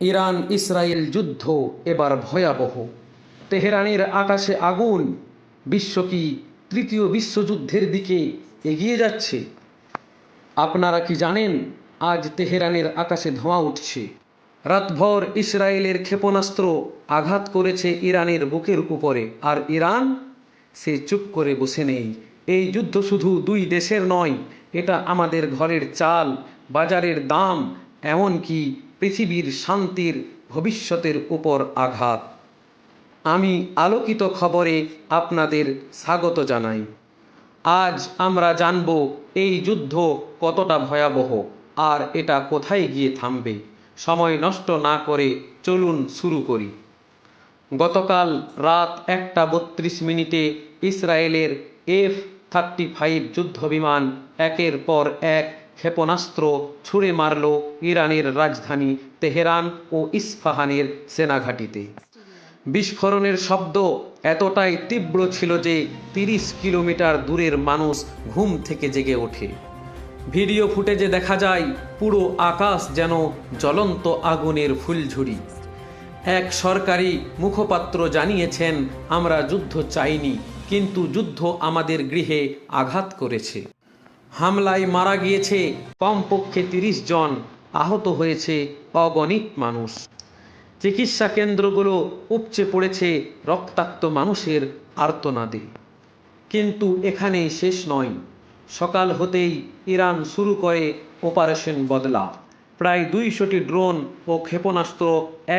Iran Israel যুদ্ধ এবার ভয়াবহ। তেহরানের আকাশে আগুন বিশ্ব কি তৃতীয় বিশ্বযুদ্ধের দিকে এগিয়ে যাচ্ছে? আপনারা কি জানেন আজ তেহরানের আকাশে ধোঁয়া উঠছে? রাতভর ইসরায়েলের ক্ষেপণাস্ত্র আঘাত করেছে ইরানের বুকের উপরে। আর ইরান? সে চুপ করে বসে নেই। এই যুদ্ধ শুধু দুই দেশের নয়, এটা আমাদের ঘরের চাল, বাজারের দাম, এমনকি পৃথিবীর শান্তির ভবিষ্যতের উপর আঘাত। আমি আলোকিত খবরে আপনাদের স্বাগত জানাই। আজ আমরা জানব এই যুদ্ধ কতটা ভয়াবহ আর এটা কোথায় গিয়ে থামবে। সময় নষ্ট না করে চলুন শুরু করি। গতকাল রাত একটা বত্রিশ মিনিটে ইসরায়েলের এফ থার্টি ফাইভ যুদ্ধবিমান একের পর এক ক্ষেপণাস্ত্র ছুঁড়ে মারল ইরানের রাজধানী তেহরান ও ইস্পাহানের সেনাঘাঁটিতে। বিস্ফোরণের শব্দ এতটাই তীব্র ছিল যে তিরিশ কিলোমিটার দূরের মানুষ ঘুম থেকে জেগে ওঠে। ভিডিও ফুটেজে দেখা যায়, পুরো আকাশ যেন জ্বলন্ত আগুনের ফুলঝুরি। এক সরকারি মুখপাত্র জানিয়েছেন, আমরা যুদ্ধ চাইনি, কিন্তু যুদ্ধ আমাদের গৃহে আঘাত করেছে। হামলায় মারা গিয়েছে কমপক্ষে তিরিশ জন। আহত হয়েছে অগণিত মানুষ। চিকিৎসা কেন্দ্রগুলো উপচে পড়েছে রক্তাক্ত মানুষের আর্তনাদে। কিন্তু এখানেই শেষ নয়। সকাল হতেই ইরান শুরু করে অপারেশন বদলা প্রায় দুইশোটি ড্রোন ও ক্ষেপণাস্ত্র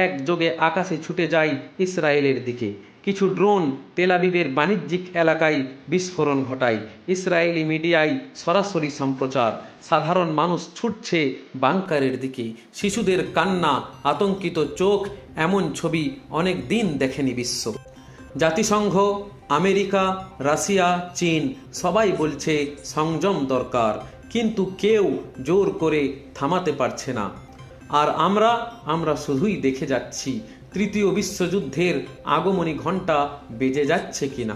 একযোগে আকাশে ছুটে যায় ইসরায়েলের দিকে। কিছু ড্রোন তেলাবিবের বাণিজ্যিক এলাকায় বিস্ফোরণ ঘটায়। ইসরায়েলি মিডিয়ায় সরাসরি সম্প্রচার। সাধারণ মানুষ ছুটছে বাংকারের দিকে। শিশুদের কান্না, আতঙ্কিত চোখ, এমন ছবি অনেক দিন দেখেনি বিশ্ব। জাতিসংঘ, আমেরিকা, রাশিয়া, চীন সবাই বলছে সংযম দরকার, কিন্তু কেউ জোর করে থামাতে পারছে না। আর আমরা আমরা শুধুই দেখে যাচ্ছি তৃতীয় বিশ্বযুদ্ধের আগমনী ঘণ্টা বেজে যাচ্ছে কিনা?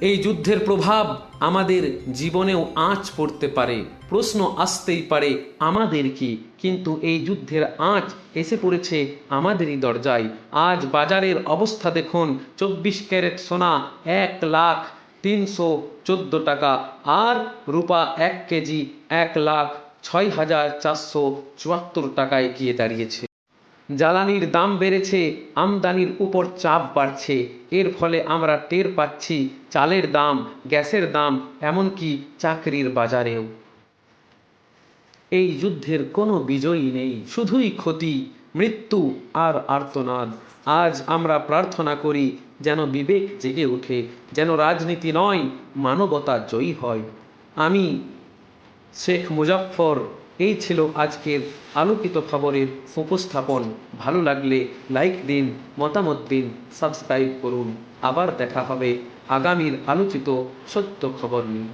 এই যুদ্ধের প্রভাব আমাদের জীবনেও আঁচ পড়তে পারে, প্রশ্ন আসতেই পারে, আমাদের কি? কিন্তু এই যুদ্ধের আঁচ এসে পড়েছে আমাদেরই দরজায়। আজ বাজারের অবস্থা দেখুন, চব্বিশ ক্যারেট সোনা এক লাখ তিনশো চোদ্দ টাকা আর রূপা এক কেজি এক লাখ ছয় হাজার চারশো চুয়াত্তর টাকায় গিয়ে দাঁড়িয়েছে। জ্বালানির দাম বেড়েছে, আমদানির উপর চাপ বাড়ছে। এর ফলে আমরা টের পাচ্ছি চালের দাম, গ্যাসের দাম, এমনকি চাকরির বাজারেও। এই যুদ্ধের কোনো বিজয়ী নেই, শুধুই ক্ষতি, মৃত্যু আর আর্তনাদ। আজ আমরা প্রার্থনা করি যেন বিবেক জেগে ওঠে, যেন রাজনীতি নয়, মানবতা জয়ী হয়। আমি শেখ মুজাফফর এই ছিল আজকের আলোকিত খবরের উপস্থাপন। ভালো লাগলে লাইক দিন, মতামত দিন, সাবস্ক্রাইব করুন। আবার দেখা হবে আগামীর আলোচিত সত্য খবর নিয়ে।